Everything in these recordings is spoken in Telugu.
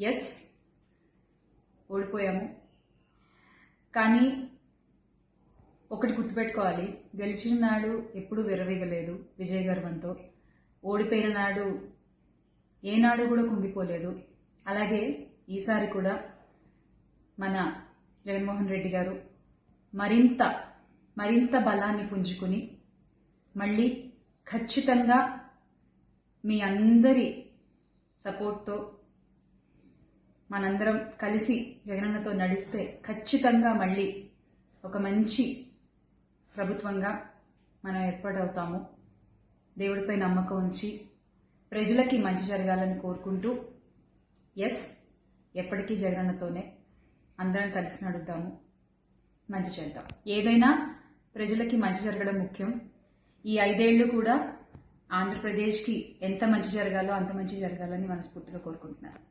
ఎస్. ఓడిపోయాము. కానీ ఒకటి గుర్తుపెట్టుకోవాలి. గెలిచిన నాడు ఎప్పుడూ విరవీగలేదు విజయ గర్వంతో. ఓడిపోయిన నాడు ఏనాడు కూడా కుంగిపోలేదు. అలాగే ఈసారి కూడా మన జగన్మోహన్ రెడ్డి గారు మరింత మరింత బలాన్ని పుంజుకుని మళ్ళీ ఖచ్చితంగా మీ అందరి సపోర్ట్తో మనందరం కలిసి జగనన్నతో నడిస్తే ఖచ్చితంగా మళ్ళీ ఒక మంచి ప్రభుత్వంగా మనం ఏర్పాటవుతాము. దేవుడిపై నమ్మకం ఉంచి ప్రజలకి మంచి జరగాలని కోరుకుంటూ ఎస్ ఎప్పటికీ జగనన్నతోనే అందరం కలిసి నడుద్దాము. మంచి చేద్దాం. ఏదైనా ప్రజలకి మంచి జరగడం ముఖ్యం. ఈ ఐదేళ్ళు కూడా ఆంధ్రప్రదేశ్కి ఎంత మంచి జరగాలో అంత మంచి జరగాలని మనస్ఫూర్తిగా కోరుకుంటున్నాను.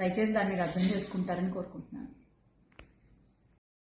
దయచేసి దాన్ని మీరు అర్థం చేసుకుంటారని కోరుకుంటున్నాను.